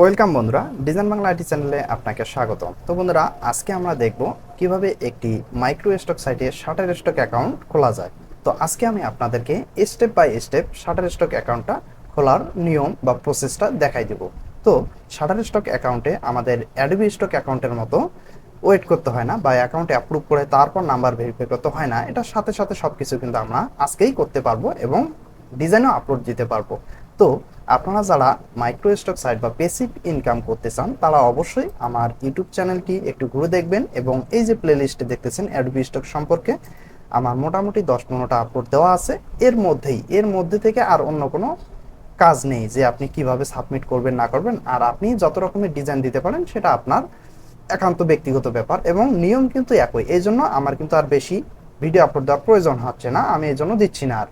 Welcome বন্ধুরা, design Bangla IT চ্যানেলে আপনাকে স্বাগত তো বন্ধুরা, আজকে আমরা দেখব কীভাবে একটি মাইক্রো স্টক সাইটে শাটার স্টক অ্যাকাউন্ট খোলা যায়। তো আজকে আমি আপনাদেরকে step by step Shutterstock অ্যাকাউন্টটা খোলার নিয়ম বা প্রসেসটা দেখাই দেব। তো শাটার স্টক অ্যাকাউন্টে আমাদের অ্যাডবি স্টক অ্যাকাউন্টের মতো ওয়েট করতে হয় না বা অ্যাকাউন্টে অ্যাপ্রুভ করে তারপর নাম্বার ভেরিফাই করতে হয় না। এটার সাথে সাথে সব কিছু কিন্তু আমরা আজকেই করতে পারব এবং ডিজাইনও আপলোড দিতে পারব। তো আপনারা যারা মাইক্রো স্টক সাইট বা বেসিক ইনকাম করতে চান, তারা অবশ্যই আমার ইউটিউব চ্যানেলটি একটু ঘুরে দেখবেন এবং এই যে প্লে লিস্টে দেখতেছেন অ্যাডবি স্টক সম্পর্কে, আমার মোটামুটি দশ পনেরোটা আপলোড দেওয়া আছে। এর মধ্যেই, এর মধ্যে থেকে আর অন্য কোনো কাজ নেই যে আপনি কীভাবে সাবমিট করবেন, না করবেন। আর আপনি যত রকমের ডিজাইন দিতে পারেন, সেটা আপনার একান্ত ব্যক্তিগত ব্যাপার এবং নিয়ম কিন্তু একই। এই জন্য আমার কিন্তু আর বেশি ভিডিও আপলোড দেওয়ার প্রয়োজন হচ্ছে না, আমি এই জন্য দিচ্ছি না আর।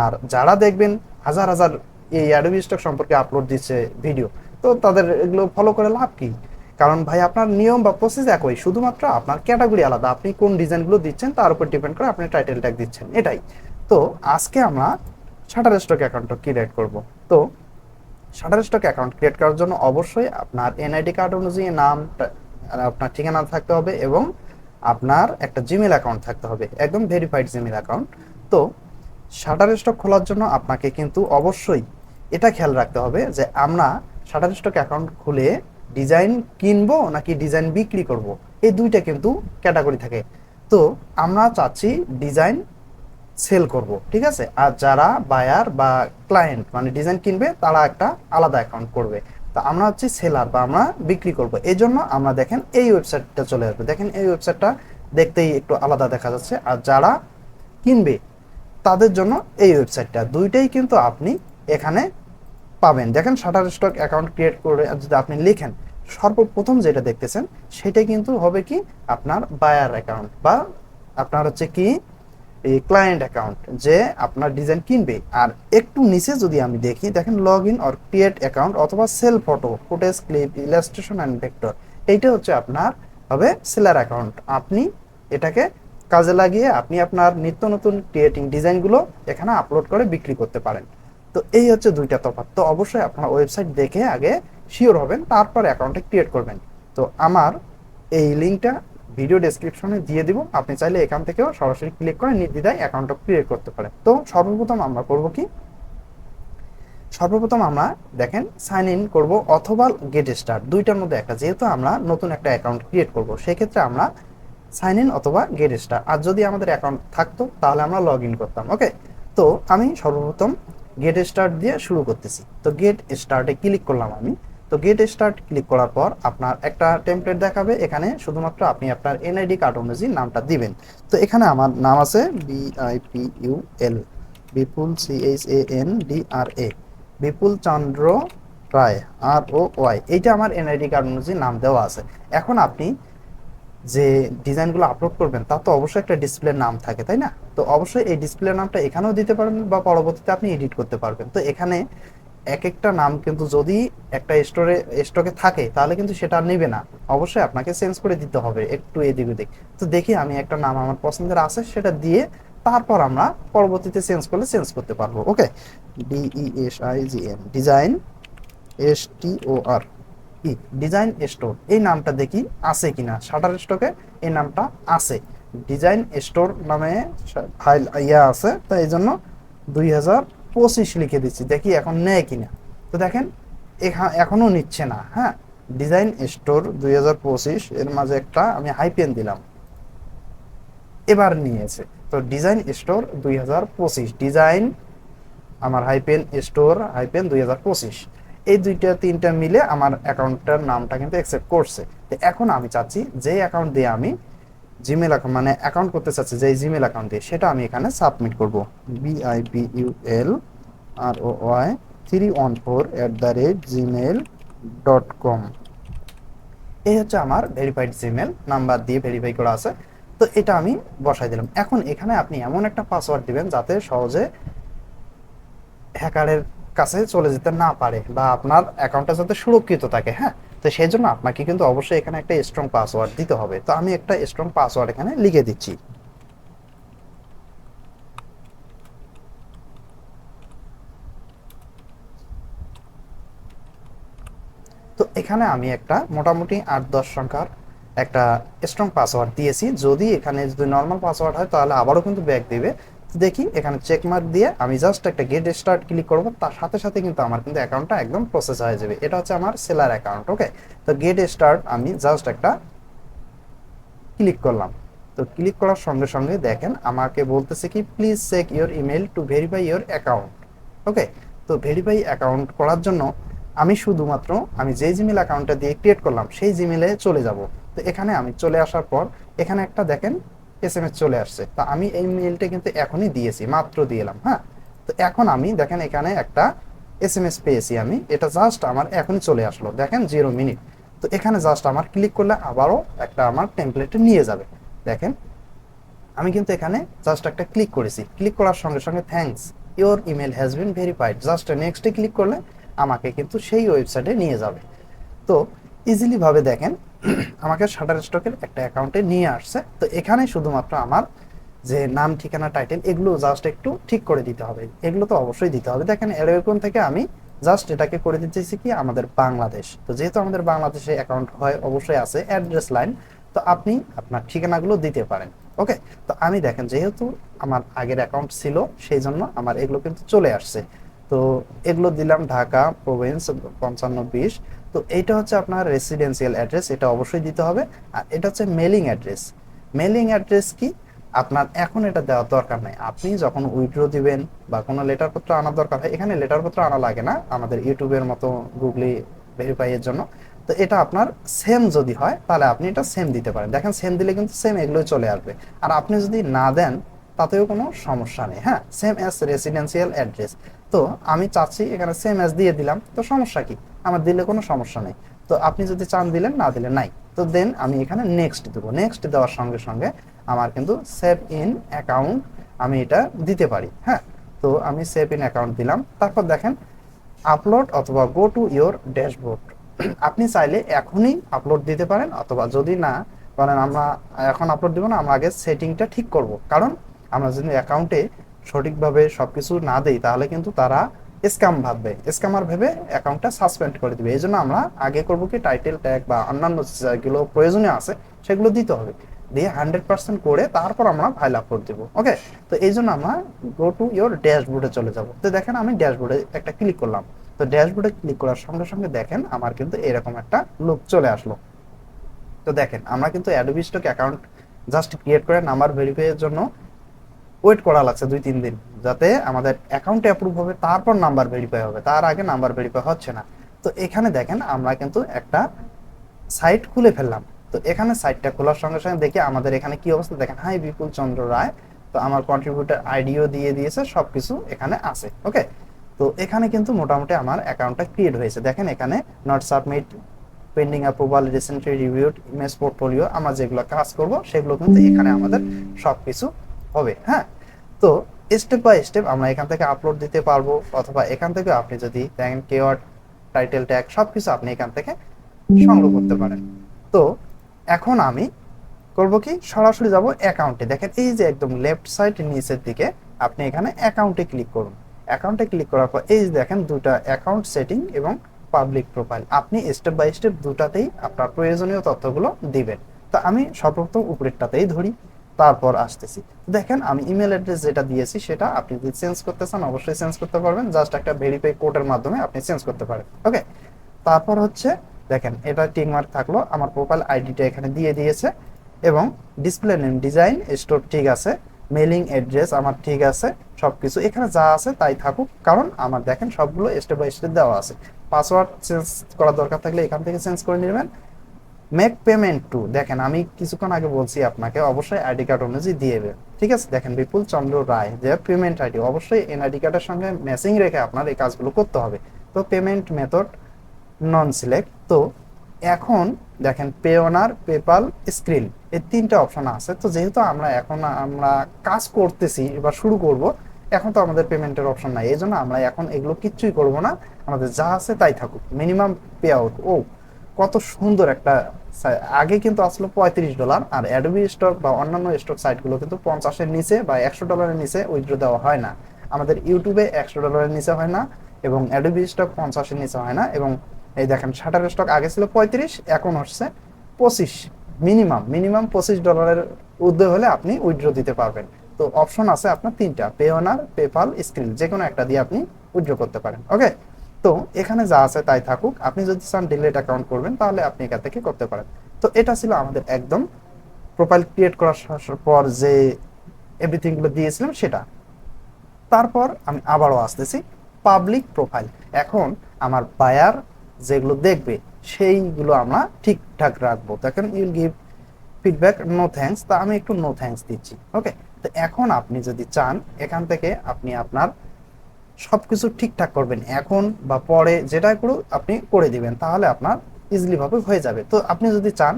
আর যারা দেখবেন হাজার হাজার এই অ্যাডোবি স্টক সম্পর্কে আপলোড দিচ্ছে ভিডিও তো তাদের এগুলো ফলো করে লাভ কি? কারণ ভাই, আপনার নিয়ম বা প্রসেস একই, শুধুমাত্র আপনার ক্যাটাগরি আলাদা। আপনি কোন ডিজাইনগুলো দিচ্ছেন, তার উপর ডিপেন্ড করে আপনি টাইটেল ট্যাগ দিচ্ছেন। এটাই। তো আজকে আমরা শাটার স্টক অ্যাকাউন্টটা ক্রিয়েট করব। তো শাটার স্টক অ্যাকাউন্ট ক্রিয়েট করার জন্য অবশ্যই আপনার এনআইডি কার্ড অনুযায়ী নাম, আপনার ঠিকানা থাকতে হবে এবং আপনার একটা জিমেল অ্যাকাউন্ট থাকতে হবে। একদম ভেরিফাইড জিমেল অ্যাকাউন্ট তো শাটার স্টক খোলার জন্য আপনাকে কিন্তু অবশ্যই এটা খেয়াল রাখতে হবে যে আমরা শাটার স্টক অ্যাকাউন্ট খুলে ডিজাইন কিনবো নাকি ডিজাইন বিক্রি করব? এই দুইটা কিন্তু ক্যাটাগরি থাকে। তো আমরা চাচ্ছি ডিজাইন সেল করব, ঠিক আছে? আর যারা বায়ার বা ক্লায়েন্ট মানে ডিজাইন কিনবে, তারা একটা আলাদা অ্যাকাউন্ট করবে। তা আমরা হচ্ছে সেলার বা আমরা বিক্রি করব। এই জন্য আমরা দেখেন এই ওয়েবসাইটটা চলে আসবে। দেখেন এই ওয়েবসাইটটা দেখতেই একটু আলাদা দেখা যাচ্ছে। আর যারা কিনবে, তাদের জন্য এই ওয়েবসাইটটা দুইটাই কিন্তু আপনি এখানে পাবেন। দেখেন শাটার স্টক অ্যাকাউন্ট ক্রিয়েট করে যদি আপনি লিখেন, সর্বপ্রথম যেটা দেখতেছেন সেটা কিন্তু হবে কি আপনার বায়ার অ্যাকাউন্ট বা আপনার হচ্ছে কি, এই ক্লায়েন্ট অ্যাকাউন্ট যে আপনার ডিজাইন কিনবে। আর একটু নিচে যদি আমি দেখি, দেখেন log in or create account অথবা sell photo footage clip illustration and vector এইটা হচ্ছে আপনার হবে সেলার অ্যাকাউন্ট আপনি এটাকে কাজে লাগিয়ে আপনি আপনার নিত্য নতুন ক্রিয়েটিং ডিজাইনগুলো এখানে আপলোড করে বিক্রি করতে পারেন। তো এই হচ্ছে দুইটা তফাৎ। তো অবশ্যই আপনার ওয়েবসাইট দেখে আগে শিওর হবেন, তারপর অ্যাকাউন্টটা ক্রিয়েট করবেন। তো আমার এই লিঙ্কটা ভিডিও ডেসক্রিপশনে দিয়ে দিব। আপনি চাইলে এখান থেকেও সরাসরি ক্লিক করে নির্দ্বিধায় অ্যাকাউন্টটা ক্রিয়েট করতে পারেন। তো সর্বপ্রথম আমরা করব কি? সর্বপ্রথম আমরা দেখেন সাইন ইন করব অথবা গেট স্টার্ট দুইটার মধ্যে একটা, যেহেতু আমরা নতুন একটা অ্যাকাউন্ট ক্রিয়েট করব, সেক্ষেত্রে আমরা সাইন ইন অথবা গেট স্টার আর যদি আমাদের অ্যাকাউন্ট থাকতো, তাহলে আমরা লগ ইন করতাম ওকে তো আমি সর্বপ্রথম গেট স্টার্ট দিয়ে শুরু করতেছি। তো গেট স্টার্টে ক্লিক করলাম আমি। তো গেট স্টার্ট ক্লিক করার পর আপনার একটা টেমপ্লেট দেখাবে। এখানে শুধুমাত্র আপনি আপনার এনআইডি কার্ড অনুযায়ী নামটা দিবেন। তো এখানে আমার নাম আছে B I P U L Bipul C H A N D R A Bipul Chandra Roy R O Y এইটা আমার এনআইডি কার্ড অনুযায়ী নাম দেওয়া আছে। এখন আপনি যে ডিজাইনগুলো আপলোড করবেন, তার তো অবশ্যই একটা ডিসপ্লের নাম থাকে, তাই না? তো অবশ্যই এই ডিসপ্লের নামটা এখানেও দিতে পারবেন বা পরবর্তীতে আপনি এডিট করতে পারবেন। তো এখানে এক একটা নাম কিন্তু যদি একটা স্টোরে স্টকে থাকে, তাহলে কিন্তু সেটা নেবে না। অবশ্যই আপনাকে চেঞ্জ করে দিতে হবে একটু এদিক ওদিক। তো দেখি আমি একটা নাম আমার পছন্দের আছে, সেটা দিয়ে তারপর আমরা পরবর্তীতে চেঞ্জ করলে চেঞ্জ করতে পারব। Okay DE G N design S T O R E design store এই নামটা দেখি আছে কিনা? শাটার স্টকে এই নামটা আছে। ডিজাইন স্টোর নামে ফাইল ইয়া আছে, তো এই জন্য দুই হাজার পঁচিশ লিখে দিচ্ছি। দেখি এখন নেয় কিনা। তো দেখেন, এখা- এখনও নিচ্ছে না হ্যাঁ? ডিজাইন স্টোর দুই হাজার পঁচিশ, এর মাঝে একটা আমি হাইপেন দিলাম। এবার নিয়েছে। তো ডিজাইন স্টোর দুই হাজার পঁচিশ। ডিজাইন আমার হাইপেন স্টোর হাইপেন দুই হাজার পঁচিশ। এই দুইটা, তিনটা মিলে আমার অ্যাকাউন্টটার নামটা কিন্তু অ্যাকসেপ্ট করছে। তো এখন আমি চাচ্ছি যে অ্যাকাউন্ট দিয়ে আমি জিমেল অ্যাকাউন্ট মানে অ্যাকাউন্ট করতে চাচ্ছি যে জিমেল অ্যাকাউন্ট দিয়ে, সেটা আমি এখানে সাবমিট করব। U L R O Y three one four at the rate Gmail dot com এই হচ্ছে আমার ভেরিফাইড জিমেল নাম্বার দিয়ে ভেরিফাই করা আছে। তো এটা আমি বসাই দিলাম। এখন এখানে আপনি এমন একটা পাসওয়ার্ড দিবেন যাতে সহজে হ্যাকারের কাছে চলে যেতে না পারে বা আপনার অ্যাকাউন্টটা যাতে সুরক্ষিত থাকে হ্যাঁ? তো সেই জন্য আপনাকে কিন্তু অবশ্যই এখানে একটা স্ট্রং পাসওয়ার্ড দিতে হবে। তো আমি একটা স্ট্রং পাসওয়ার্ড এখানে লিখে দিচ্ছি। তো এখানে আমি একটা মোটামুটি আট দশ সংখ্যার একটা স্ট্রং পাসওয়ার্ড দিয়েছি। যদি এখানে যদি নর্মাল পাসওয়ার্ড হয়, তাহলে আবারও কিন্তু ব্যাক দিবে। দেখি, এখানে চেক মার্ক দিয়ে আমি জাস্ট একটা গেট স্টার্ট ক্লিক করব, তার সাথে সাথে কিন্তু আমার কিন্তু অ্যাকাউন্টটা একদম প্রসেস হয়ে যাবে। এটা হচ্ছে আমার সেলার অ্যাকাউন্ট ওকে তো গেট স্টার্ট আমি জাস্ট একটা ক্লিক করলাম। তো ক্লিক করার সঙ্গে সঙ্গে দেখেন, আমাকে বলতেছে কি please check your email to verify your account okay তো ভেরিফাই অ্যাকাউন্ট করার জন্য আমি শুধুমাত্র, আমি যে জিমেল অ্যাকাউন্টটা দিয়ে ক্রিয়েট করলাম, সেই জিমেলে চলে যাব। তো এখানে আমি চলে আসার পর, এখানে একটা দেখেন এস এম এস চলে আসছে। তা আমি এই মেলটা কিন্তু এখনই দিয়েছি, মাত্র দিয়েলাম হ্যাঁ? তো এখন আমি, দেখেন এখানে একটা এস এম এস পেয়েছি আমি, এটা জাস্ট আমার এখনই চলে আসলো, দেখেন জিরো মিনিট তো এখানে জাস্ট আমার ক্লিক করলে আবারও একটা আমার টেমপ্লেটে নিয়ে যাবে, দেখেন? আমি কিন্তু এখানে জাস্ট একটা ক্লিক করেছি ক্লিক করার সঙ্গে সঙ্গে thanks your email has been verified just নেক্সটে ক্লিক করলে আমাকে কিন্তু সেই ওয়েবসাইটে নিয়ে যাবে। তো ইজিলি ভাবে দেখেন আমাকে শাটার স্টকের একটা অ্যাকাউন্টে নিয়ে আসছে। তো এখানে শুধুমাত্র আমার যে নাম, ঠিকানা টাইটেল এগুলো জাস্ট একটু ঠিক করে দিতে হবে। এগুলো তো অবশ্যই দিতে হবে। দেখেন এরকম থেকে আমি জাস্ট এটাকে করে দিতেছি কি? আমাদের বাংলাদেশ তো যেহেতু আমাদের বাংলাদেশে অ্যাকাউন্ট হয়, অবশ্যই আছে অ্যাড্রেস লাইন তো আপনি আপনার ঠিকানাগুলো দিতে পারেন। ওকে তো আমি দেখেন, যেহেতু আমার আগের অ্যাকাউন্ট ছিল সেই জন্য আমার এগুলো কিন্তু চলে আসছে। তো এগুলো দিলাম ঢাকা প্রভিন্স পঞ্চান্ন, বিশ। তো এটা হচ্ছে আপনার রেসিডেন্সিয়াল অ্যাড্রেস এটা অবশ্যই দিতে হবে। আর এটা হচ্ছে মেলিং অ্যাড্রেস মেলিং অ্যাড্রেস কি? আপনার এখন এটা দেওয়ার দরকার নাই। আপনি যখন উইড্রো দিবেন বা কোনো লেটার পত্র আনার দরকার হয়, এখানে লেটার পত্র আনা লাগে না, আমাদের ইউটিউবের মতো গুগলি ভেরিফাই এর জন্য। তো এটা আপনার সেম যদি হয়, তাহলে আপনি এটা সেম দিতে পারেন। দেখেন সেম দিলে কিন্তু সেম এগুলোই চলে আসবে। আর আপনি যদি না দেন তাতেও কোনো সমস্যা নেই হ্যাঁ? সেম অ্যাজ রেসিডেন্সিয়াল অ্যাড্রেস তো আমি চাচ্ছি এখানে সেম অ্যাজ দিয়ে দিলাম, তো সমস্যা কি? আমার দিলে কোনো সমস্যা নেই। তো আপনি যদি চান দিলেন, না দিলে নাই। তো দেন আমি এখানে নেক্সট দেবো। নেক্সট দেওয়ার সঙ্গে সঙ্গে আমার কিন্তু সেভ ইন অ্যাকাউন্ট আমি এটা দিতে পারি হ্যাঁ? তো আমি সেভ ইন অ্যাকাউন্ট দিলাম। তারপর দেখেন আপলোড অথবা গো টু ইওর ড্যাশবোর্ড আপনি চাইলে এখনই আপলোড দিতে পারেন, অথবা যদি না করেন আমরা এখন আপলোড দিব না, আমরা আগে সেটিংটা ঠিক করব। কারণ আমরা যদি অ্যাকাউন্টে সঠিকভাবে সবকিছু না দেই, তাহলে কিন্তু তারা স্ক্যাম ভাববে। স্ক্যামার ভেবে অ্যাকাউন্টটা সাসপেন্ড করে দিবে। এই জন্য আমরা আগে করব কি টাইটেল ট্যাগ বা অন্যান্য যেগুলো প্রয়োজনীয় আছে, সেগুলো দিতে হবে। দিয়ে হান্ড্রেড পার্সেন্ট করে তারপর আমরা ফাইল আপলোড দিব। ওকে তো এই জন্য আমরা গো টু ইয়োর ড্যাশবোর্ডে চলে যাব। তো দেখেন আমি ড্যাশবোর্ডে একটা ক্লিক করলাম। তো ড্যাশবোর্ডে ক্লিক করার সঙ্গে সঙ্গে দেখেন আমার কিন্তু এরকম একটা লুক চলে আসলো। তো দেখেন, আমরা কিন্তু Adobe stock account just create করে নাম্বার ভেরিফাইয়ের জন্য ওয়েট করা লাগছে দুই, তিন দিন, যাতে আমাদের অ্যাকাউন্টে অ্যাপ্রুভ হবে, তারপর নাম্বার ভেরিফাই হবে, তার আগে নাম্বার ভেরিফাই হচ্ছে না। তো এখানে দেখেন, আমরা কিন্তু একটা সাইট খুলে ফেললাম। তো এখানে সাইটটা খোলার সঙ্গে সঙ্গে দেখি আমাদের এখানে কি অবস্থা, দেখেন হাই বিপুল চন্দ্র রায়। তো আমার কন্ট্রিবিউটার আইডিও দিয়ে দিয়েছে, সবকিছু এখানে আছে ওকে তো এখানে কিন্তু মোটামুটি আমার অ্যাকাউন্টটা ক্রিয়েট হয়েছে। দেখেন, এখানে not submit pending approval recently reviewed image portfolio আমরা যেগুলো কাজ করব, সেগুলো কিন্তু এখানে আমাদের সবকিছু হবে হ্যাঁ? তো স্টেপ বাই স্টেপ আমরা এখান থেকে আপলোড দিতে পারব অথবা এখান থেকে আপনি যদি দেখেন কেওয়ার্ড টাইটেল ট্যাগ সবকিছু আপনি এখান থেকে সংগ্রহ করতে পারেন। তো এখন আমি করব কি? সরাসরি যাব অ্যাকাউন্টে দেখেন এই যে একদম লেফট সাইড নিচের দিকে আপনি এখানে অ্যাকাউন্টে ক্লিক করুন। অ্যাকাউন্টে ক্লিক করার পর এই যে দেখেন দুটা অ্যাকাউন্ট সেটিং এবং পাবলিক প্রোফাইল আপনি স্টেপ বাই স্টেপ দুটাতেই আপনার প্রয়োজনীয় তথ্যগুলো দিবেন। তো আমি সর্বপ্রথম উপরেরটাতেই ধরি। তারপর আসতেছি। দেখেন, আমি ইমেল অ্যাড্রেস যেটা দিয়েছি, সেটা আপনি যদি চেঞ্জ করতে চান, অবশ্যই চেঞ্জ করতে পারবেন। জাস্ট একটা ভেরিফাই কোডের মাধ্যমে আপনি চেঞ্জ করতে পারেন। ওকে তারপর হচ্ছে, দেখেন, এটা টিক মার্ক থাকল। আমার প্রোফাইল আইডিটা এখানে দিয়ে দিয়েছে। এবং ডিসপ্লে নেম ডিজাইন স্টোর ঠিক আছে। মেলিং অ্যাড্রেস আমার ঠিক আছে। সবকিছু এখানে যা আছে তাই থাকুক। কারণ আমার, দেখেন, সবগুলো স্টেপ বাই স্টেপ দেওয়া আছে। পাসওয়ার্ড চেঞ্জ করার দরকার থাকলে এখান থেকে চেঞ্জ করে নেবেন। মেক পেমেন্ট টু দেখেন আমি কিছুক্ষণ আগে বলছি আপনাকে, অবশ্যই আইডি কার্ড অনুযায়ী দিয়ে দেবেন। ঠিক আছে? দেখেন বিপুল চন্দ্র রায়, যে পেমেন্ট আইডি অবশ্যই এনআইডি কার্ডের সঙ্গে ম্যাচিং রেখে আপনার এই কাজগুলো করতে হবে। তো পেমেন্ট মেথড নন সিলেক্ট তো এখন দেখেন পে ওনার পেপাল স্ক্রিন এই তিনটা অপশন আছে। তো যেহেতু আমরা এখন আমরা কাজ করতেছি, এবার শুরু করব, এখন তো আমাদের পেমেন্টের অপশন নাই। এই জন্য আমরা এখন এগুলো কিচ্ছুই করব না। আমাদের যা আছে তাই থাকুক মিনিমাম পে আউট ও কত সুন্দর একটা আগে কিন্তু আসলো পঁয়ত্রিশ ডলার আর অ্যাডোবি স্টক বা অন্যান্য স্টক সাইটগুলো কিন্তু পঞ্চাশের নিচে বা একশো ডলারের নিচে উইথড্র দেওয়া হয় না। আমাদের ইউটিউবে একশো ডলারের নিচে হয় না এবং অ্যাডোবি স্টক পঞ্চাশের নিচে হয় না এবং এই দেখেন শাটার স্টক আগে ছিল পঁয়ত্রিশ, এখন হচ্ছে পঁচিশ মিনিমাম মিনিমাম পঁচিশ ডলারের উদ্যোগ হলে আপনি উইথড্র দিতে পারবেন। তো অপশন আছে আপনার তিনটা পে ওনার পেপাল স্ক্রিন যে কোনো একটা দিয়ে আপনি উইথড্র করতে পারেন। ওকে তো এখানে যা আছে তাই থাকুক। আপনি যদি চান ডিলেট অ্যাকাউন্ট করবেন, তাহলে আপনি এখান থেকে করতে পারেন। তো এটা ছিল আমাদের একদম প্রোফাইল ক্রিয়েট করার পর যে এভরিথিংগুলো দিয়েছিলাম সেটা। তারপর আমি আবারও আসতেছি পাবলিক প্রোফাইল এখন আমার বায়ার যেগুলো দেখবে, সেইগুলো আমরা ঠিকঠাক রাখব। দেখেন you'll give feedback no thanks তা আমি একটু নো থ্যাঙ্কস দিচ্ছি ওকে তো এখন আপনি যদি চান, এখান থেকে আপনি আপনার সবকিছু ঠিকঠাক করবেন। এখন বা পরে যেটা করুক আপনি করে দিবেন, তাহলে আপনার ইজিলি ভাবে হয়ে যাবে। তো আপনি যদি চান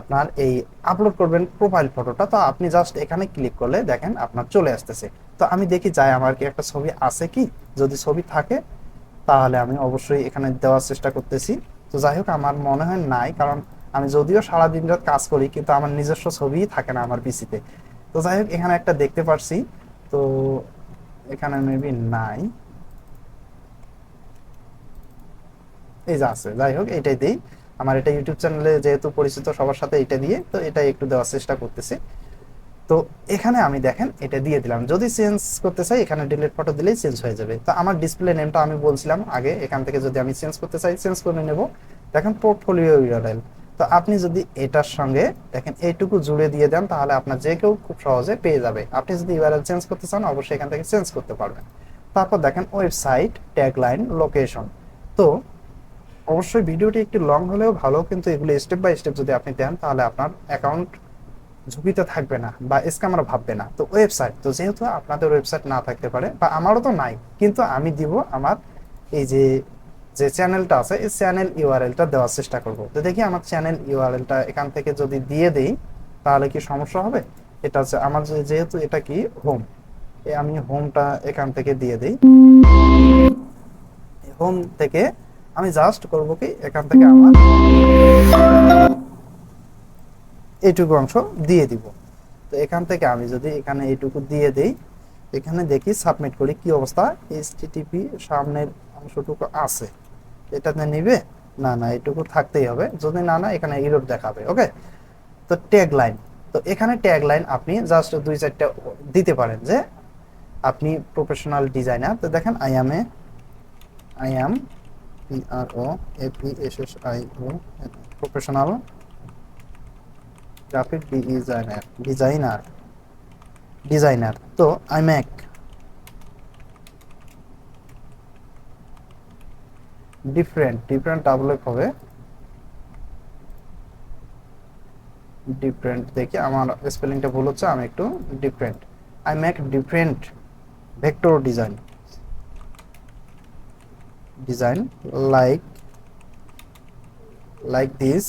আপনার এই আপলোড করবেন প্রোফাইল ফটোটা তো আপনি জাস্ট এখানে ক্লিক করলে দেখেন আপনার চলে আসতেছে। তো আমি দেখি যাই আমার কি একটা ছবি আছে কি? যদি ছবি থাকে, তাহলে আমি অবশ্যই এখানে দেওয়ার চেষ্টা করতেছি। তো যাই হোক, আমার মনে হয় নাই, কারণ আমি যদিও সারা দিন রাত কাজ করি, কিন্তু আমার নিজস্ব ছবিই থাকে না আমার পিসিতে তো যাই হোক, এখানে একটা দেখতে পারছি। তো এখানে মেবি নাই। এই যে আছে, যাই হোক, এটাই দিই। আমার এটা ইউটিউব চ্যানেলে যেহেতু পরিচিত সবার সাথে এটা দিয়ে, তো এটা একটু দেওয়ার চেষ্টা করতেছি। তো এখানে আমি দেখেন, এটা দিয়ে দিলাম। যদি চেঞ্জ করতে চাই, এখানে ডিলিট ফটো দিলেই চেঞ্জ হয়ে যাবে। তো আমার ডিসপ্লে নেমটা আমি বলছিলাম আগে, এখান থেকে যদি আমি চেঞ্জ করতে চাই চেঞ্জ করে নেব। দেখেন পোর্টফোলিও ইউআরএল তো আপনি যদি এটার সঙ্গে দেখেন, এইটুকু জুড়ে দিয়ে দেন, তাহলে আপনার যে কেউ খুব সহজে পেয়ে যাবে। আপনি যদি ইউআরএল চেঞ্জ করতে চান, অবশ্যই এখান থেকে চেঞ্জ করতে পারবেন। তারপর দেখেন ওয়েবসাইট ট্যাগলাইন লোকেশন তো অবশ্যই ভিডিওটি একটু লং হলেও ভালো, কিন্তু এগুলো স্টেপ বাই স্টেপ যদি আপনি দেন, তাহলে আপনার অ্যাকাউন্ট ঝুঁকিতে থাকবে না বা স্ক্যামার ভাববে না। তো ওয়েবসাইট তো যেহেতু আপনাদের ওয়েবসাইট না থাকতে পারে, বা আমারও তো নাই, কিন্তু আমি দিব আমার এই যে যে চ্যানেলটা আছে, এই চ্যানেল ইউআরএলটা দেওয়ার চেষ্টা করব। তো দেখি আমার চ্যানেল ইউআরএলটা এখান থেকে যদি দিয়ে দেই, তাহলে কি সমস্যা হবে? এটা হচ্ছে আমার যেহেতু এটা কি? হোম আমি হোমটা এখান থেকে দিয়ে দিই। হোম থেকে আমি জাস্ট করব কি? এখান থেকে আমার এইটুকু অংশ দিয়ে দিব। তো এখান থেকে আমি যদি এখানে এইটুকু দিয়ে দেই, এখানে দেখি সাবমিট করি কি অবস্থা? এইচটিটিপি সামনের অংশটুকু আছে। এটাতে নিবে। না না, এটুকু থাকতেই হবে। যদি না না, এখানে ইরোড দেখাবে ওকে তো ট্যাগ লাইন তো এখানে ট্যাগ লাইন আপনি জাস্ট দুই চারটা দিতে পারেন যে আপনি প্রফেশনাল ডিজাইনার তো দেখেন I am a I am P R O A P S S I O professional graphic designer designer designer তো I make different different double হবে। ডিফারেন্ট দেখি আমার স্পেলিংটা ভুল হচ্ছে, আমি একটু different I make different vector design design like like this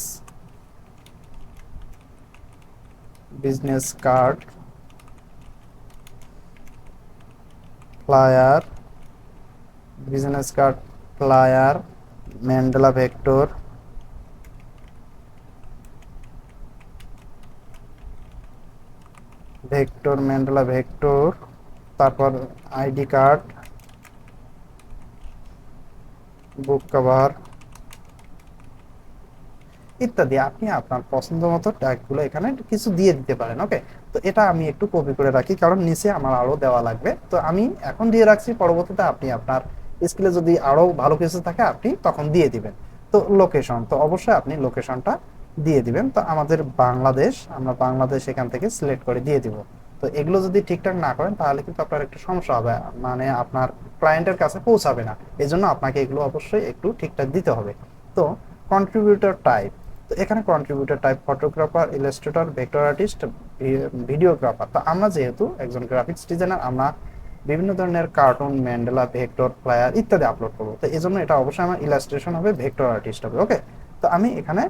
business card flyer business card flyer mandela vector vector, mandala vector, তারপর আইডি কার্ড, বুক কভার ইত্যাদি। আপনি আপনার পছন্দ মতো ট্যাগগুলো এখানে কিছু দিয়ে দিতে পারেন, ওকে? তো এটা আমি একটু কপি করে রাখি, কারণ নিচে আমার আরও দেওয়া লাগবে। তো আমি এখন দিয়ে রাখছি, পরবর্তীতে আপনি আপনার স্কিলে যদি আরও ভালো কিছু থাকে, আপনি তখন দিয়ে দিবেন। তো লোকেশন তো অবশ্যই আপনি লোকেশনটা দিয়ে দিবেন। তো আমাদের বাংলাদেশ, আমরা বাংলাদেশ এখান থেকে সিলেক্ট করে দিয়ে দিব। তো এগুলো যদি ঠিকঠাক না করেন, তাহলে কিন্তু আপনার একটু সমস্যা হবে। মানে আপনার ক্লায়েন্টের কাছে পৌঁছাবে না। এই জন্য আপনাকে এগুলো অবশ্যই একটু ঠিকঠাক দিতে হবে। তো কন্ট্রিবিউটর টাইপ তো এখানে contributor type photographer illustrator vector artist videographer তো আমরা যেহেতু একজন গ্রাফিক্স ডিজাইনার আমরা বিভিন্ন ধরনের কার্টুন ম্যান্ডেলা ভেক্টর ফ্লায়ার ইত্যাদি আপলোড করব। তো এই জন্য এটা অবশ্যই আমার ইলাস্ট্রেশন হবে ভেক্টর আর্টিস্ট হবে ওকে তো আমি এখানে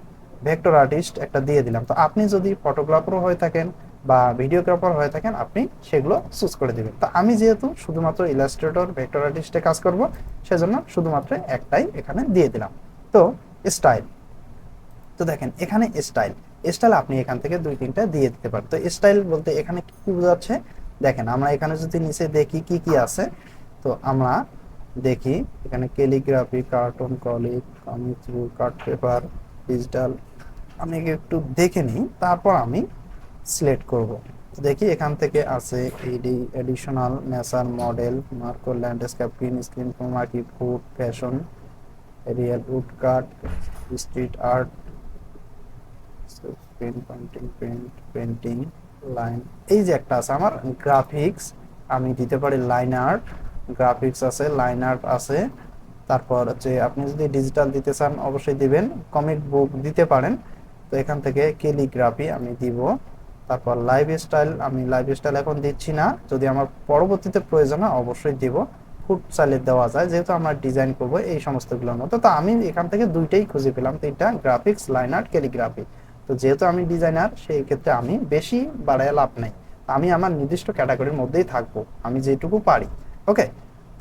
ভেক্টর আর্টিস্ট একটা দিয়ে দিলাম। তো আপনি যদি ফটোগ্রাফারও হয়ে থাকেন বা ভিডিওগ্রাফার হয়ে থাকেন, আপনি সেগুলো চুজ করে দিবেন। তো আমি যেহেতু শুধুমাত্র ইলাস্ট্রেটর ভেক্টর আর্টিস্টে কাজ করব, সেজন্য শুধুমাত্র একটাই এখানে দিয়ে দিলাম। তো স্টাইল তো দেখেন এখানে স্টাইল স্টাইল আপনি এখান থেকে দুই তিনটা দিয়ে দিতে পারেন। তো স্টাইল বলতে এখানে কি বোঝাচ্ছে? দেখেন, আমরা এখানে যদি নিচে দেখি কি কি আছে, তো আমরা দেখি এখানে calligraphy cartoon colic comic through card paper digital আমি একটু দেখে নিই, তারপর আমি সিলেক্ট করব। দেখি এখান থেকে আছে ad additional nature model Marco landscape green screen marquee food fashion real wood cut street art pen painting paint painting line এই যে একটা আছে আমার গ্রাফিক্স আমি দিতে পারি লাইন আর্ট গ্রাফিক্স আছে লাইন আর্ট আছে। তারপর হচ্ছে আপনি যদি ডিজিটাল দিতে চান, অবশ্যই দিবেন। কমিক বুক দিতে পারেন। তো এখান থেকে ক্যালিগ্রাফি আমি দিব। তারপর লাইফ স্টাইল আমি লাইফ স্টাইল এখন দিচ্ছি না। যদি আমার পরবর্তীতে প্রয়োজন হয়, অবশ্যই দিব। ফুড চাইলে দেওয়া যায়, যেহেতু আমরা ডিজাইন করব এই সমস্তগুলোর মতো তো আমি এখান থেকে দুইটাই খুঁজে পেলাম। তো তিনটা গ্রাফিক্স লাইন আর্ট ক্যালিগ্রাফি তো যেহেতু আমি ডিজাইনার সেই ক্ষেত্রে আমি বেশি বাড়ায় লাভ নেই। আমি আমার নির্দিষ্ট ক্যাটাগরির মধ্যেই থাকব, আমি যেটুকু পারি। ওকে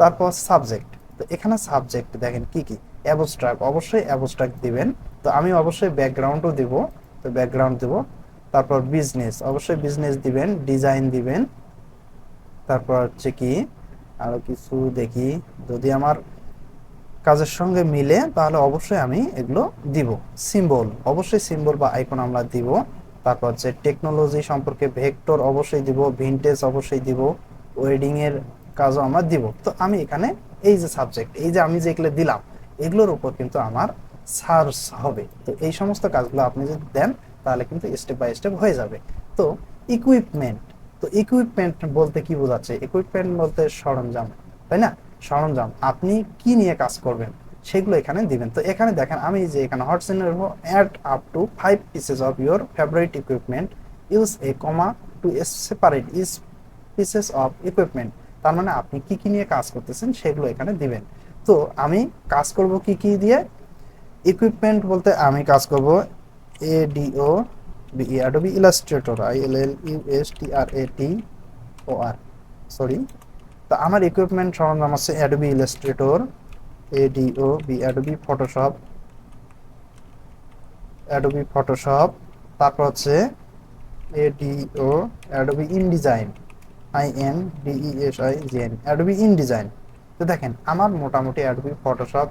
তারপর সাবজেক্ট তো এখানে সাবজেক্ট দেখেন কি কি? অ্যাবস্ট্রাক্ট অবশ্যই অ্যাবস্ট্রাক্ট দিবেন। তো আমি অবশ্যই ব্যাকগ্রাউন্ডও দিব। তো ব্যাকগ্রাউন্ড দিব। তারপর বিজনেস অবশ্যই বিজনেস দিবেন ডিজাইন দিবেন। তারপর হচ্ছে কি? আরও কিছু দেখি। যদি আমার কাজের সঙ্গে মিলে তাহলে অবশ্যই আমি এগুলো দিব। সিম্বল অবশ্যই সিম্বল বা আইকন আমরা দিব। তারপর হচ্ছে টেকনোলজি সম্পর্কে ভেক্টর অবশ্যই দিব ভিনটেজ অবশ্যই দিব ওয়েডিং এর কাজও আমরা দিব। তো আমি এখানে এই যে সাবজেক্ট এই যে আমি যেগুলো দিলাম, এগুলোর উপর কিন্তু আমার সার্চ হবে। তো এই সমস্ত কাজগুলো আপনি যদি দেন, তাহলে কিন্তু স্টেপ বাই স্টেপ হয়ে যাবে। তো ইকুইপমেন্ট তো ইকুইপমেন্ট বলতে কি বোঝাচ্ছে? ইকুইপমেন্ট বলতে সরঞ্জাম, তাই না? সরঞ্জাম, আপনি কি নিয়ে কাজ করবেন সেগুলো এখানে দিবেন। তো এখানে দেখেন, আমি যে এখানে hot centre add up to five pieces of your favourite equipment use a comma to separate each pieces of equipment তার মানে আপনি কি কি নিয়ে কাজ করতেছেন সেগুলো এখানে দিবেন। তো আমি কাজ করব কি কি দিয়ে? ইকুইপমেন্ট বলতে আমি কাজ করব ADO BE Adobe Illustrator I L L U S T R A T O R sorry তো আমার ইকুইপমেন্ট সরঞ্জাম আছে Adobe Illustrator ADO B Adobe Photoshop Adobe Photoshop তারপর হচ্ছে ADO Adobe InDesign I N DES I G N Adobe InDesign তো দেখেন, আমার মোটামুটি Adobe Photoshop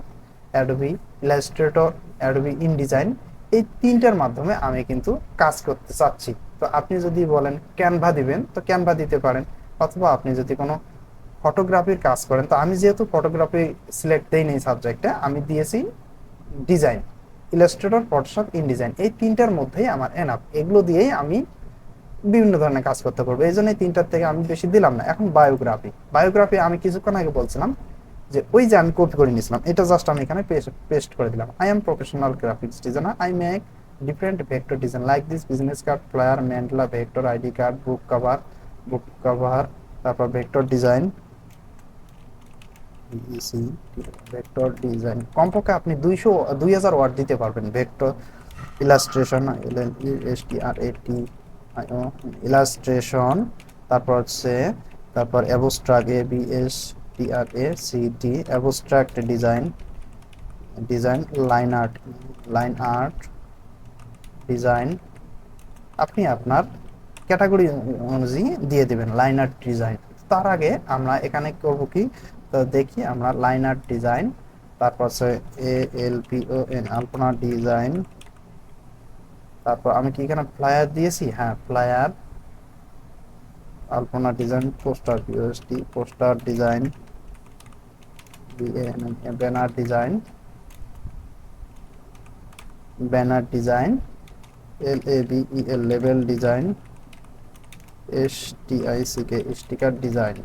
Adobe Illustrator Adobe InDesign এই তিনটার মাধ্যমে আমি কিন্তু কাজ করতে চাচ্ছি। তো আপনি যদি বলেন ক্যানভা দিবেন, তো ক্যানভা দিতে পারেন। অথবা আপনি যদি কোনো ফটোগ্রাফির কাজ করেন। তো আমি যেহেতু ফটোগ্রাফি সিলেক্ট দেই নেই সাবজেক্টে আমি দিয়েছি ডিজাইন ইলাস্ট্রেটর ফটোশপ ইনডিজাইন এই তিনটার মধ্যেই আমার এনাফ এগুলো দিয়েই আমি বিভিন্ন ধরনের কাজ করতে পারব। এই জন্য এই তিনটার থেকে আমি বেশি দিলাম না। এখন বায়োগ্রাফি বায়োগ্রাফি আমি কিছুক্ষণ আগে বলছিলাম যে, ওই যে আমি কপি করে নিয়েছিলাম, এটা জাস্ট আমি এখানে পেস্ট করে দিলাম। I am professional graphics designer I make different vector design like this business card flyer mandala vector ID card book cover book cover তারপর ভেক্টর ডিজাইন ইসি ভেক্টর ডিজাইন কমপক্ষে আপনি দুইশো, দুই হাজার ওয়ার্ড দিতে পারবেন। Vector illustration S T R A T illustration তারপর হচ্ছে, তারপর abstract A B S T R A C T abstract design design line art line art design আপনি আপনার ক্যাটাগরি অনুযায়ী দিয়ে দেবেন লাইন আর্ট ডিজাইন তার আগে আমরা এখানে করব কি? তো দেখি আমরা লাইন আর্ট ডিজাইন তারপর হচ্ছে A L P O N alpona design তারপর আমি কি এখানে ফ্লায়ার দিয়েছি? হ্যাঁ flyer alpona design poster POST poster design banner design banner design L A B E L level design S T I C K sticker design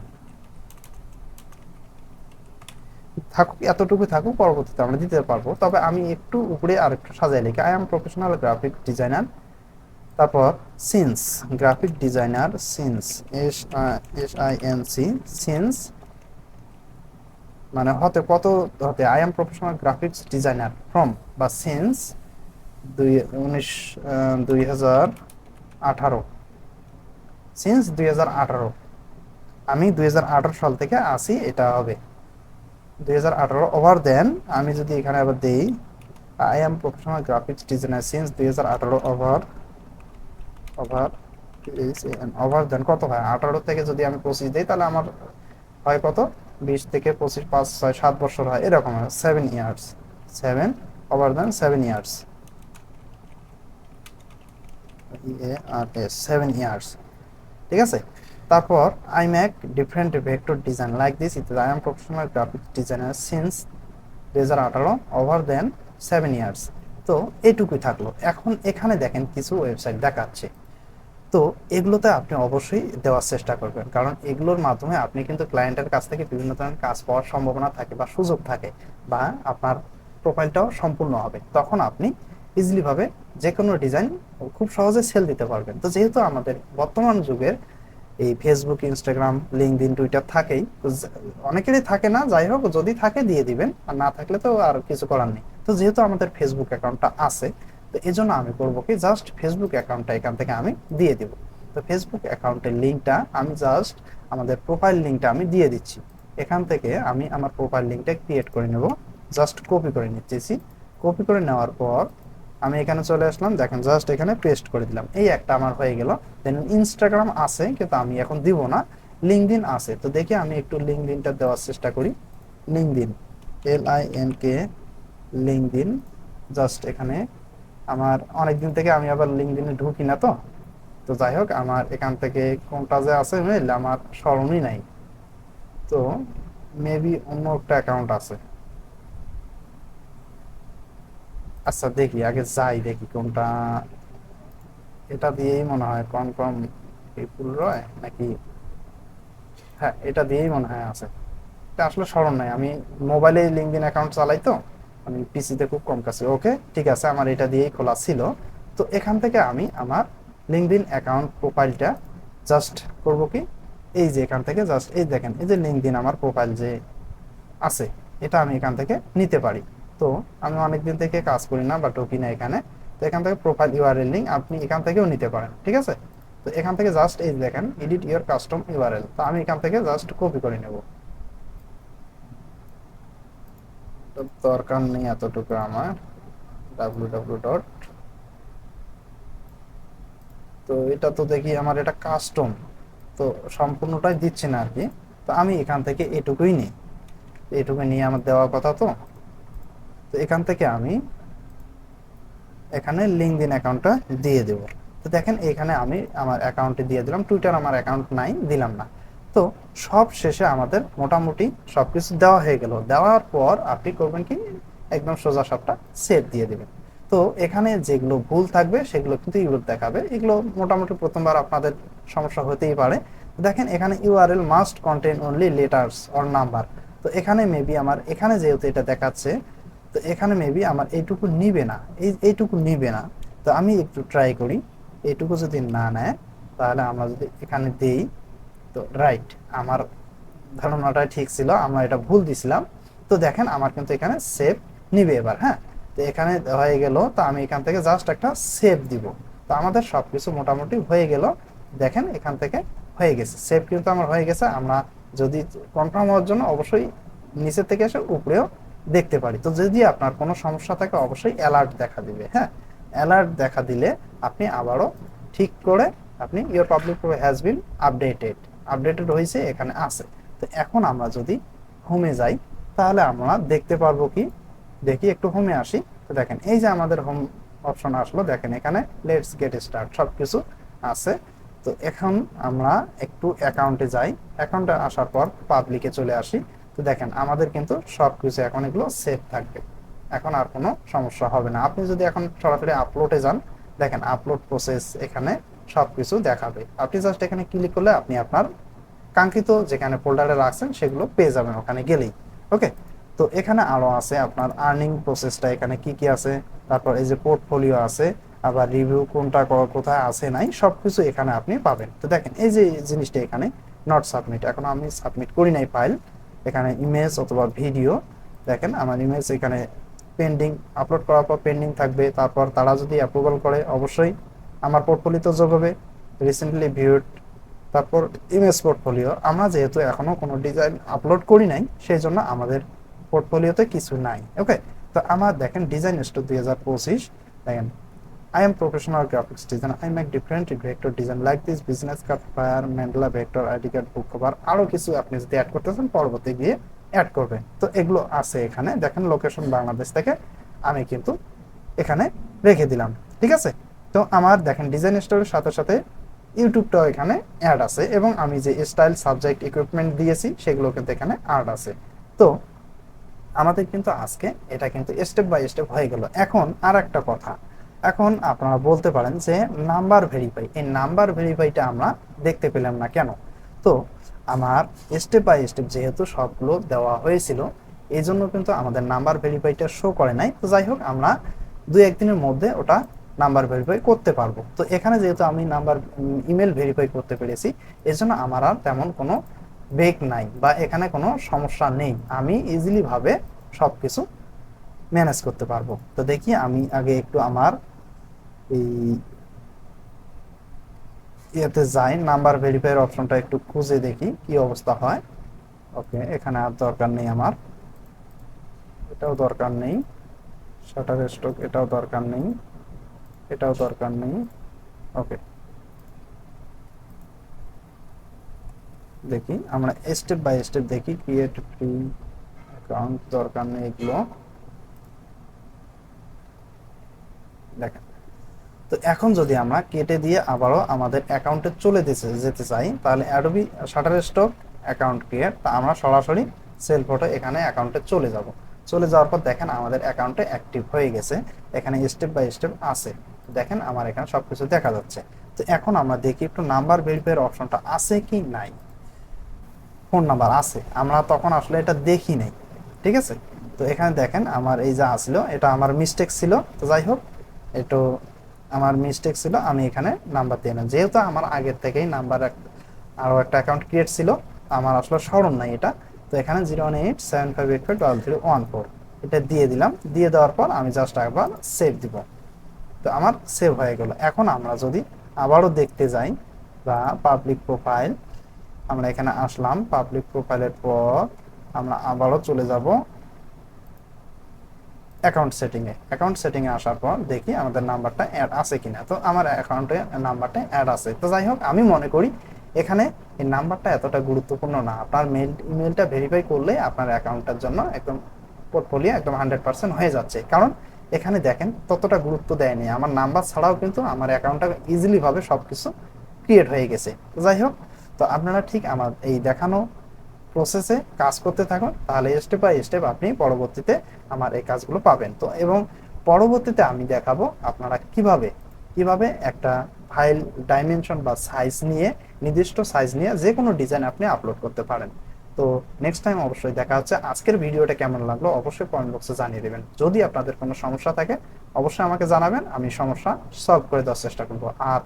থাকুক এতটুকু থাকুক, পরবর্তীতে আমরা দিতে পারব। তবে আমি একটু উপরে আর একটু সাজাই লিখি। I am professional graphic designer তারপর since graphic designer since S S I N C since মানে হতে কত হতে I am professional graphics designer from বা সিন্স দুই, উনিশ দুই হাজার আঠারো। সিন্স দুই হাজার আঠারো। আমি দুই হাজার আঠারো সাল থেকে আসি, এটা হবে। দুই হাজার আঠারো ওভার দেন আমি যদি এখানে আবার দেই I am professional graphics designer since দুই হাজার আঠারো ওভার ওভার ওভার দেন কত হয়? আঠারো থেকে যদি আমি পঁচিশ দিই, তাহলে আমার হয় কত? বিশ থেকে পঁচিশ, পাঁচ, ছয়, সাত বছর হয়। এরকম হয়। Seven years seven over then seven years seven years ঠিক আছে? তারপর I make different vector design like this ইত্যাদি I am professional graphic designer since দু হাজার আঠারো ওভার দেন সেভেন ইয়ার্স তো এইটুকুই থাকল। এখন এখানে দেখেন কিছু ওয়েবসাইট দেখাচ্ছে। তো এগুলোতে আপনি অবশ্যই দেওয়ার চেষ্টা করবেন। কারণ এগুলোর মাধ্যমে আপনি কিন্তু ক্লায়েন্টের কাছ থেকে বিভিন্ন ধরনের কাজ পাওয়ার সম্ভাবনা থাকে বা সুযোগ থাকে বা আপনার প্রোফাইলটাও সম্পূর্ণ হবে। তখন আপনি ইজিলি ভাবে যে কোনো ডিজাইন খুব সহজে সেল দিতে পারবেন। তো যেহেতু আমাদের বর্তমান যুগের এই ফেসবুক ইনস্টাগ্রাম লিঙ্কডিন টুইটার থাকেই। অনেকেরই থাকে না, যাই হোক, যদি থাকে দিয়ে দিবেন। আর না থাকলে তো আর কিছু করার নেই। তো যেহেতু আমাদের ফেসবুক অ্যাকাউন্টটা আছে, তো এই জন্য আমি করব কি জাস্ট ফেসবুক অ্যাকাউন্টটা এখান থেকে আমি দিয়ে দিব। তো ফেসবুক অ্যাকাউন্টের লিঙ্কটা আমি জাস্ট আমাদের প্রোফাইল লিঙ্কটা আমি দিয়ে দিচ্ছি। এখান থেকে আমি আমার প্রোফাইল লিঙ্কটা ক্রিয়েট করে নেব। জাস্ট কপি করে নিচ্ছি কপি করে নেওয়ার পর আমি এখানে চলে আসলাম, দেখেন জাস্ট এখানে পেস্ট করে দিলাম। এই একটা আমার হয়ে গেল। দেন ইনস্টাগ্রাম আছে, কিন্তু আমি এখন দিব না। লিঙ্কডিন আছে। তো দেখি আমি একটু লিঙ্কডিনটা দেওয়ার চেষ্টা করি। LinkedIn L I N K LinkedIn just এখানে। আমার অনেক দিন থেকে আমি আবার লিঙ্কডিনে ঢুকি না তো। তো যাই হোক, আমার এখান থেকে কোনটা যে আছে মেল আমার স্মরণই নাই। তো মেবি অন্য একটা অ্যাকাউন্ট আছে। আচ্ছা দেখি, আগে যাই, দেখি কোনটা। এটা দিয়েই মনে হয় কনফার্ম পিপুল রয়, নাকি? হ্যাঁ এটা দিয়েই মনে হয় আছে। এটা আসলে স্মরণ নাই, আমি মোবাইলে লিঙ্কডিন অ্যাকাউন্ট চালাই তো আমি পিসিতে খুব কম কাছে। ওকে, ঠিক আছে, আমার এটা দিয়েই খোলা ছিল। তো এখান থেকে আমি আমার লিঙ্কডিন অ্যাকাউন্ট প্রোফাইলটা জাস্ট করব কি? এই যে এখান থেকে জাস্ট এই দেখেন, এই যে লিঙ্কডিন আমার প্রোফাইল যে আছে, এটা আমি এখান থেকে নিতে পারি। তো আমি অনেকদিন থেকে কাজ করি না বা ঢুকি না এখানে। তো এখান থেকে প্রোফাইল ইউআরএল লিঙ্ক আপনি এখান থেকেও নিতে পারেন, ঠিক আছে? তো এখান থেকে জাস্ট এই দেখেন এডিট ইউর কাস্টম ইউআরএল তো আমি এখান থেকে জাস্ট কপি করে নেব। দরকার নেই এতটুকু আমার ডাব্লিউ ডাব্লিউ ডট তো এটা তো দেখি আমার এটা কাস্টম তো সম্পূর্ণটাই দিচ্ছে না আর কি। তো আমি এখান থেকে এটুকুই নিই। এটুকু নিয়ে আমার দেওয়ার কথা তো। তো এখান থেকে আমি এখানে লিঙ্কডিন অ্যাকাউন্টটা দিয়ে দেব। তো দেখেন এখানে আমি আমার অ্যাকাউন্টে দিয়ে দিলাম। টুইটার আমার অ্যাকাউন্ট নাই, দিলাম না। তো সব শেষে আমাদের মোটামুটি সবকিছু দেওয়া হয়ে গেল। দেওয়ার পর আপনি করবেন কি? একদম সোজা সবটা সেভ দিয়ে দেবেন। তো এখানে যেগুলো ভুল থাকবে, সেগুলো কিন্তু ইউরোপ দেখাবে। এগুলো মোটামুটি প্রথমবার আপনাদের সমস্যা হতেই পারে। দেখেন এখানে URL must contain only letters or number তো এখানে মেবি আমার, এখানে যেহেতু এটা দেখাচ্ছে তো এখানে মেবি আমার এইটুকু নিবে না। এই, এইটুকু নিবে না। তো আমি একটু ট্রাই করি। এইটুকু যদি না নেয়, তাহলে আমরা যদি এখানে দেই, তো রাইট আমার ধারণাটা ঠিক ছিল, আমরা এটা ভুল দিছিলাম। তো দেখেন, আমার কিন্তু এখানে সেভ নিবে এবার হ্যাঁ? তো এখানে হয়ে গেল, তো আমি এখান থেকে জাস্ট একটা সেভ দিব। তো আমাদের সব কিছু মোটামুটি হয়ে গেল। দেখেন, এখান থেকে হয়ে গেছে। সেভ কিন্তু আমার হয়ে গেছে। আমরা যদি কনফার্ম হওয়ার জন্য অবশ্যই নিচের থেকে এসে উপরেও দেখতে পারি। তো যদি আপনার কোনো সমস্যা থাকে, অবশ্যই অ্যালার্ট দেখা দিবে হ্যাঁ? অ্যালার্ট দেখা দিলে আপনি আবারও ঠিক করে আপনি your public has been updated updated হয়েছে, এখানে আছে। তো এখন আমরা যদি হোমে যাই, তাহলে আমরা দেখতে পারব কি? দেখি, একটু হোমে আসি। তো দেখেন, এই যে আমাদের হোম অপশন আসলো, দেখেন এখানে লেটস গেট স্টার্ট সব কিছু আছে। তো এখন আমরা একটু অ্যাকাউন্টে যাই। অ্যাকাউন্টে আসার পর পাবলিকে চলে আসি। তো দেখেন, আমাদের কিন্তু সব কিছু এখন এগুলো সেভ থাকবে। এখন আর কোনো সমস্যা হবে না। আপনি যদি এখন সরাসরি আপলোডে যান, দেখেন আপলোড প্রসেস এখানে সব কিছু দেখাবে। আপনি জাস্ট এখানে ক্লিক করলে আপনি আপনার কাঙ্ক্ষিত যেখানে ফোল্ডারে রাখছেন, সেগুলো পেয়ে যাবেন ওখানে গেলেই। ওকে তো এখানে আরও আছে আপনার আর্নিং প্রসেসটা এখানে কি কি আছে? তারপর এই যে পোর্টফোলিও আছে, আবার রিভিউ কোনটা কোথায় আছে, নাই, সবকিছু এখানে আপনি পাবেন। তো দেখেন, এই যে জিনিসটা এখানে নট সাবমিট এখন আমি সাবমিট করি নাই ফাইল এখানে ইমেজ অথবা ভিডিও দেখেন আমার ইমেজ এখানে পেন্ডিং আপলোড করার পর পেন্ডিং থাকবে, তারপর তারা যদি অ্যাপ্রুভাল করে, অবশ্যই আমার পোর্টফোলিওতে যোগ হবে রিসেন্টলি ভিউড তারপর ইমেজ পোর্টফোলিও আমরা যেহেতু এখনও কোনো ডিজাইন আপলোড করি নাই, সেই জন্য আমাদের পোর্টফোলিওতে কিছু নাই ওকে তো আমার দেখেন ডিজাইন স্টোর দুই হাজার পঁচিশ, দেখেন I am professional graphics designer. I make different vector design like this business card, flyer, mandala vector, ID card, book cover আরও কিছু আপনি যদি অ্যাড করতেছেন পরবর্তী গিয়ে অ্যাড করবেন। তো এগুলো আছে এখানে। দেখেন লোকেশন বাংলাদেশ থেকে আমি কিন্তু এখানে রেখে দিলাম। ঠিক আছে? তো আমার দেখেন ডিজাইন স্টোরের সাথে সাথে ইউটিউবটাও এখানে অ্যাড আছে এবং আমি যে স্টাইল সাবজেক্ট ইকুইপমেন্ট দিয়েছি সেগুলো কিন্তু এখানে অ্যাড আছে। তো আমাদের কিন্তু আজকে এটা কিন্তু স্টেপ বাই স্টেপ হয়ে গেল। এখন আর একটা কথা। এখন আপনারা বলতে পারেন যে নাম্বার ভেরিফাই, এই নাম্বার ভেরিফাইটা আমরা দেখতে পেলাম না কেন? তো আমার স্টেপ বাই স্টেপ যেহেতু সবগুলো দেওয়া হয়েছিল এই জন্য কিন্তু আমাদের নাম্বার ভেরিফাইটা শো করে নাই। তো যাই হোক, আমরা দুই একদিনের মধ্যে ওটা নাম্বার ভেরিফাই করতে পারব। তো এখানে যেহেতু আমি নাম্বার ইমেল ভেরিফাই করতে পেরেছি এর জন্য আমার আর তেমন কোনো বেগ নাই বা এখানে কোনো সমস্যা নেই। আমি ইজিলিভাবে সব কিছু ম্যানেজ করতে পারব। তো দেখি আমি আগে একটু আমার ইয়েতে যাই নাম্বার ভেরিফাইয়ের অপশনটা একটু খুঁজে দেখি কি অবস্থা হয়। ওকে এখানে আর দরকার নেই আমার। এটাও দরকার নেই। শাটার স্টক এটাও দরকার নেই। এটাও দরকার নেই। ওকে দেখি, আমরা স্টেপ বাই স্টেপ দেখি ক্রিয়েট ফ্রি অ্যাকাউন্ট দরকার নেই এগুলো। দেখেন। তো এখন যদি আমরা কেটে দিয়ে আবারও আমাদের অ্যাকাউন্টে চলে দিতে যেতে চাই, তাহলে Adobe Shutterstock account create তা আমরা সরাসরি সেল ফটো এখানে অ্যাকাউন্টে চলে যাব। চলে যাওয়ার পর দেখেন আমাদের অ্যাকাউন্টে অ্যাক্টিভ হয়ে গেছে, এখানে স্টেপ বাই স্টেপ আছে। দেখেন আমার এখানে সবকিছু দেখা যাচ্ছে। তো এখন আমরা দেখি একটু নাম্বার ভেরিফাইয়ের অপশনটা আছে কি নাই। ফোন নাম্বার আছে, আমরা তখন আসলে এটা দেখি নাই, ঠিক আছে? তো এখানে দেখেন আমার এই যা আসলো, এটা আমার মিস্টেক ছিল, তো যাই হোক, একটু আমার মিস্টেক ছিল, আমি এখানে নাম্বার দিয়ে নিলাম। যেহেতু আমার আগের থেকেই নাম্বার আরও একটা অ্যাকাউন্ট ক্রিয়েট ছিল, আমার আসলে স্মরণ নাই এটা। তো এখানে zero one eight seven five eight five double three one four এটা দিয়ে দিলাম। দিয়ে দেওয়ার পর আমি জাস্ট একবার সেভ দিব। তো আমার সেভ হয়ে গেল। এখন আমরা যদি আবারও দেখতে যাই বা পাবলিক প্রোফাইল আমরা এখানে আসলাম। পাবলিক প্রোফাইলের পর আমরা আবারও চলে যাব অ্যাকাউন্ট সেটিংয়ে অ্যাকাউন্ট সেটিংয়ে আসার পর দেখি আমাদের নাম্বারটা অ্যাড আছে কিনা। তো আমার অ্যাকাউন্টে নাম্বারটা অ্যাড আছে। তো যাই হোক, আমি মনে করি এখানে এই নাম্বারটা এতটা গুরুত্বপূর্ণ না। আপনার মেল ইমেলটা ভেরিফাই করলে আপনার অ্যাকাউন্টটার জন্য একদম পোর্টফোলিও একদম হান্ড্রেড পার্সেন্ট হয়ে যাচ্ছে। কারণ এখানে দেখেন, ততটা গুরুত্ব দেয়নি। আমার নাম্বার ছাড়াও কিন্তু আমার অ্যাকাউন্টটা ইজিলি ভাবে সব কিছু ক্রিয়েট হয়ে গেছে। তো যাই হোক, তো আপনারা ঠিক আমার এই দেখানো প্রসেসে কাজ করতে থাকুন, তাহলে স্টেপ বাই স্টেপ আপনি পরবর্তীতে আমার এই কাজগুলো পাবেন। তো এবং পরবর্তীতে আমি দেখাবো আপনারা কীভাবে কীভাবে একটা ফাইল ডাইমেনশন বা সাইজ নিয়ে, নির্দিষ্ট সাইজ নিয়ে যে কোনো ডিজাইন আপনি আপলোড করতে পারেন। তো নেক্সট টাইম অবশ্যই দেখা হচ্ছে। আজকের ভিডিওটা কেমন লাগল অবশ্যই কমেন্ট বক্সে জানিয়ে দেবেন। যদি আপনাদের কোনো সমস্যা থাকে, অবশ্যই আমাকে জানাবেন, আমি সমস্যা সলভ করে দেওয়ার চেষ্টা করব। আর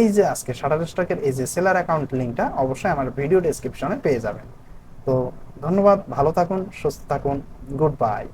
এই যে আজকে শাটার স্টকের এই যে সেলার অ্যাকাউন্ট লিঙ্কটা অবশ্যই আমার ভিডিও ডেসক্রিপশনে পেয়ে যাবেন। তো ধন্যবাদ ভালো থাকুন সুস্থ থাকুন গুড বাই